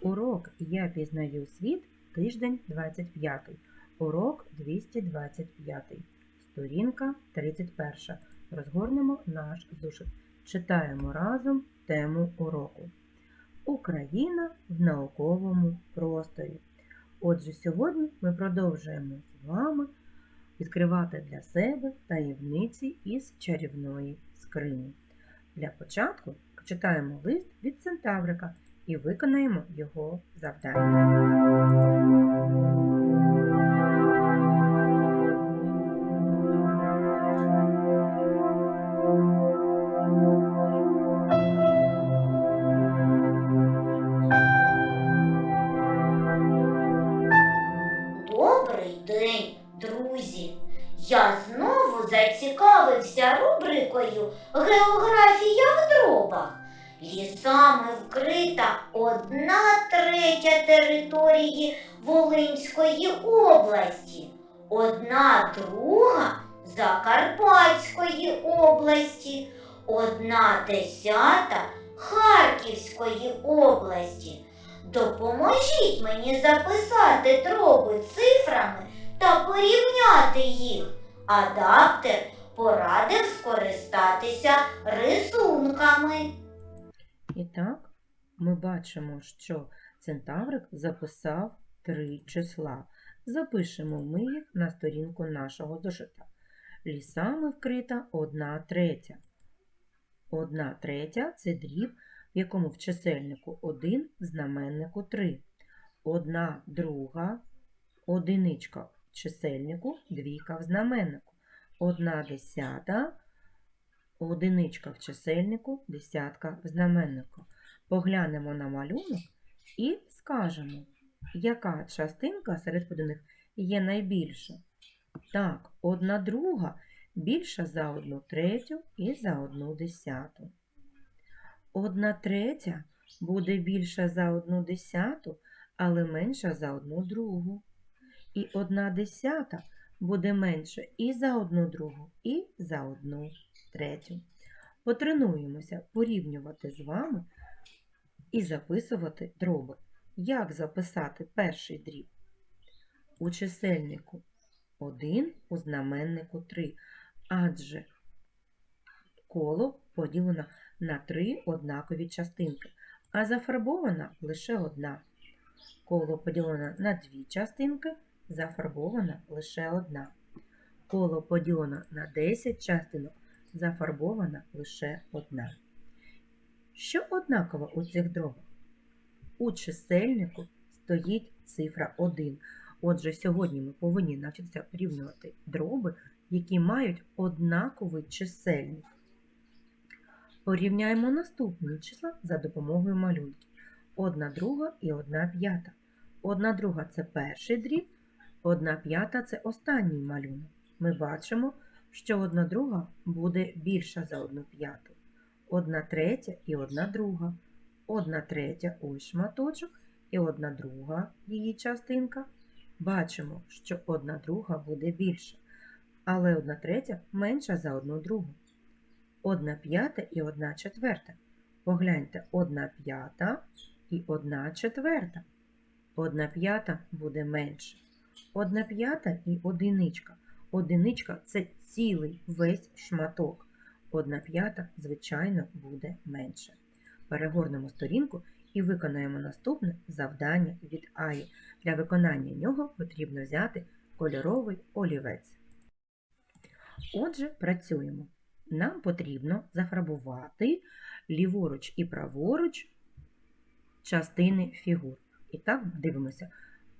Урок Я пізнаю світ, тиждень 25. Урок 225. Сторінка 31. Розгорнемо наш зошит. Читаємо разом тему уроку. Україна в науковому просторі. Отже, сьогодні ми продовжуємо з вами відкривати для себе таємниці із чарівної скрині. Для початку читаємо лист від Центаврика і виконаємо його завдання. Одна третя території Волинської області, одна друга Закарпатської області, одна десята Харківської області. Допоможіть мені записати дроби цифрами та порівняти їх. Адаптер порадив скористатися рисунками. І так, ми бачимо, що Центаврик записав три числа. Запишемо ми їх на сторінку нашого зошита. Лісами вкрита одна третя. Одна третя це дріб, в якому в чисельнику 1, в знаменнику 3. Одна друга, одиничка в чисельнику, двійка в знаменнику. Одна десята, одиничка в чисельнику, десятка в знаменнику. Поглянемо на малюнок і скажемо, яка частинка серед поданих є найбільша. Так, одна друга більша за одну третю і за одну десяту. Одна третя буде більша за одну десяту, але менша за одну другу. І одна десята буде менша і за одну другу, і за одну третю. Потренуємося порівнювати з вами і записувати дроби. Як записати перший дріб? У чисельнику 1, у знаменнику 3, адже коло поділено на три однакові частинки, а зафарбована лише одна. Коло поділено на дві частинки, зафарбована лише одна. Коло поділено на 10 частинок, зафарбована лише одна. Що однаково у цих дробах? У чисельнику стоїть цифра 1. Отже, сьогодні ми повинні навчитися порівнювати дроби, які мають однаковий чисельник. Порівняємо наступні числа за допомогою малюнків. Одна друга і одна п'ята. Одна друга це перший дріб, одна п'ята це останній малюнок. Ми бачимо, що одна друга буде більша за одну п'яту. Одна третя і одна друга. Одна третя ось шматочок і одна друга її частинка. Бачимо, що одна друга буде більша, але одна третя менша за одну другу. Одна п'ята і одна четверта. Погляньте, одна п'ята і одна четверта. Одна п'ята буде менше. Одна п'ята і одиничка. Одиничка це цілий весь шматок. Одна п'ята, звичайно, буде менше. Перегорнемо сторінку і виконаємо наступне завдання від Аї. Для виконання нього потрібно взяти кольоровий олівець. Отже, працюємо. Нам потрібно зафарбувати ліворуч і праворуч частини фігур. І так дивимося.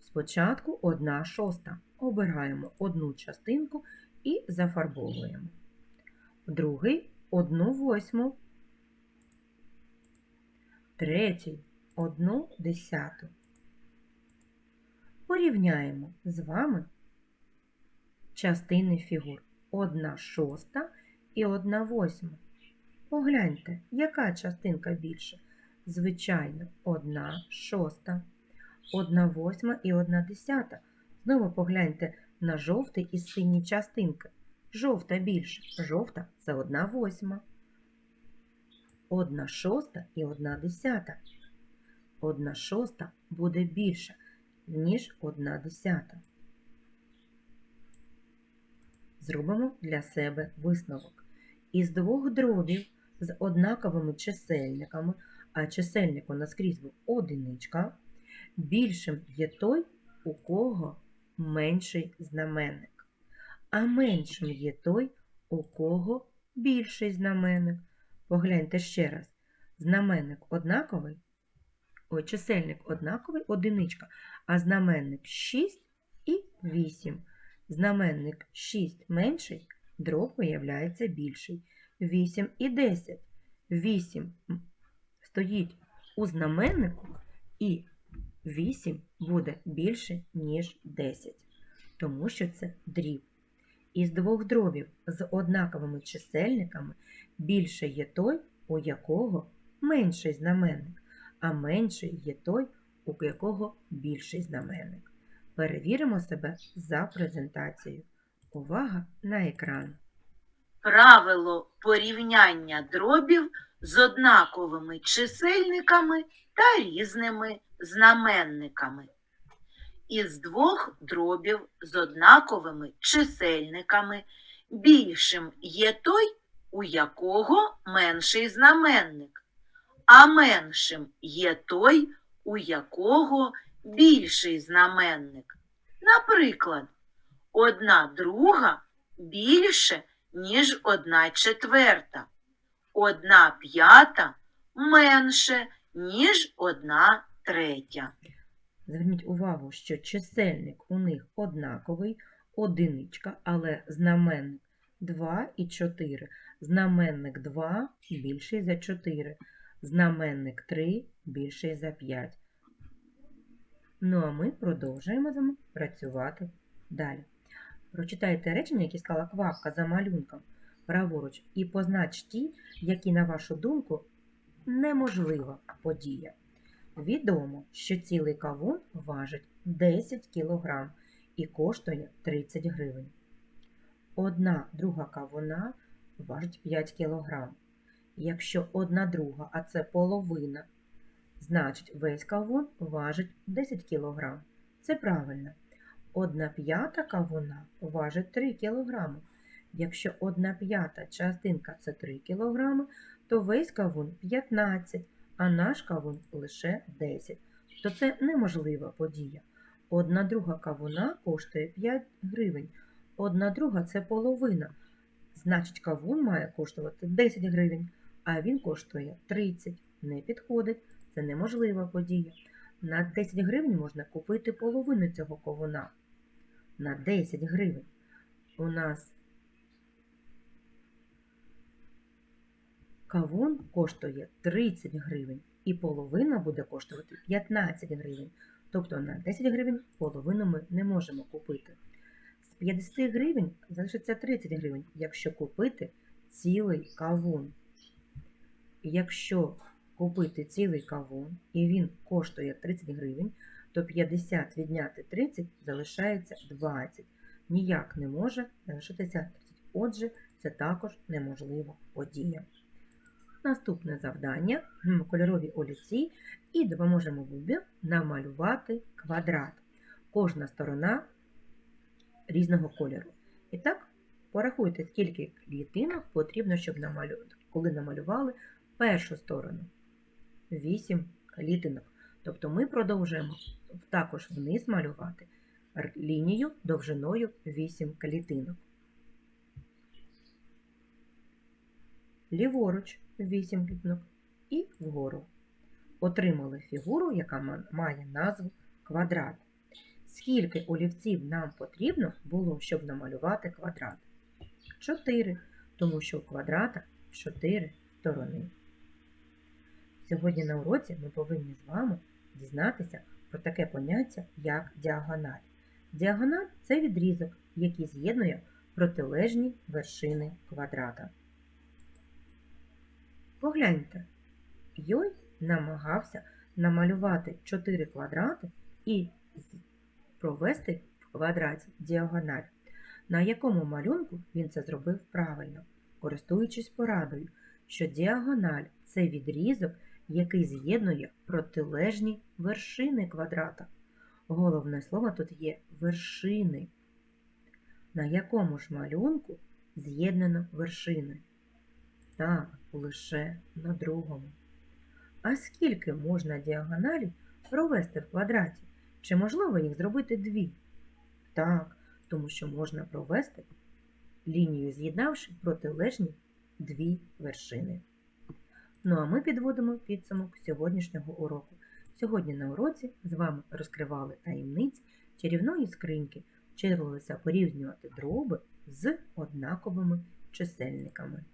Спочатку одна шоста. Обираємо одну частинку і зафарбовуємо. Другий одну восьму. Третій одну десяту. Порівняємо з вами частини фігур. Одна шоста і одна восьма. Погляньте, яка частинка більша? Звичайно, одна шоста, одна восьма і одна десята. Знову погляньте на жовтий і сині частинки. Жовта більша, жовта це одна восьма. Одна шоста і одна десята. 1 шоста буде більша, ніж 1 десята. Зробимо для себе висновок. Із двох дробів з однаковими чисельниками, а чисельник у нас скрізь був одиничка, більшим є той, у кого менший знаменник, а меншим є той, у кого більший знаменник. Погляньте ще раз. Знаменник однаковий, ой, чисельник однаковий, одиничка, а знаменник 6 і 8. Знаменник 6 менший, дроб виявляється більший. 8 і 10. 8 стоїть у знаменнику, і 8 буде більше, ніж 10, тому що це дріб. Із двох дробів з однаковими чисельниками більше є той, у якого менший знаменник, а менший є той, у якого більший знаменник. Перевіримо себе за презентацією. Увага на екран. правило порівняння дробів з однаковими чисельниками та різними знаменниками. Із двох дробів з однаковими чисельниками більшим є той, у якого менший знаменник, а меншим є той, у якого більший знаменник. Наприклад, одна друга більше, ніж одна четверта, одна п'ята менше, ніж одна третя. Зверніть увагу, що чисельник у них однаковий, одиничка, але знаменник 2 і 4. Знаменник 2 більший за 4. Знаменник 3 більший за 5. Ну а ми продовжуємо з вами працювати далі. Прочитайте речення, які склала квапка за малюнком праворуч, і познач ті, які, на вашу думку, неможлива подія. Відомо, що цілий кавун важить 10 кг і коштує 30 гривень. Одна друга кавуна важить 5 кг. Якщо одна друга, а це половина, значить весь кавун важить 10 кг. Це правильно. Одна п'ята кавуна важить 3 кг. Якщо одна п'ята частинка це 3 кг, то весь кавун 15 а наш кавун лише 10. То це неможлива подія. Одна друга кавуна коштує 5 гривень. Одна друга це половина. Значить, кавун має коштувати 10 гривень, а він коштує 30. Не підходить. Це неможлива подія. На 10 гривень можна купити половину цього кавуна. На 10 гривень. У нас Кавун коштує 30 гривень і половина буде коштувати 15 гривень. Тобто на 10 гривень половину ми не можемо купити. З 50 гривень залишиться 30 гривень, якщо купити цілий кавун. Якщо купити цілий кавун і він коштує 30 гривень, то 50 відняти 30 залишається 20. Ніяк не може залишитися 30. Отже, це також неможлива подія. Наступне завдання кольорові олівці і допоможемо Бубі намалювати квадрат. Кожна сторона різного кольору. І так, порахуйте, скільки клітинок потрібно, щоб намалю... коли намалювали першу сторону. 8 клітинок. Тобто ми продовжуємо також вниз малювати лінію довжиною 8 клітинок. Ліворуч 8 клітинок і вгору. Отримали фігуру, яка має назву квадрат. Скільки олівців нам потрібно було, щоб намалювати квадрат? 4, тому що у квадрата 4 сторони. Сьогодні на уроці ми повинні з вами дізнатися про таке поняття, як діагональ. Діагональ це відрізок, який з'єднує протилежні вершини квадрата. Погляньте, Йой намагався намалювати 4 квадрати і провести в квадраті діагональ. На якому малюнку він це зробив правильно, користуючись порадою, що діагональ це відрізок, який з'єднує протилежні вершини квадрата. Головне слово тут є вершини. На якому ж малюнку з'єднано вершини? Так, лише на другому. А скільки можна діагоналів провести в квадраті? Чи можливо їх зробити дві? Так, тому що можна провести лінію, з'єднавши протилежні дві вершини. Ну а ми підводимо підсумок сьогоднішнього уроку. Сьогодні на уроці з вами розкривали таємниці чарівної скриньки, вчилися порівнювати дроби з однаковими чисельниками.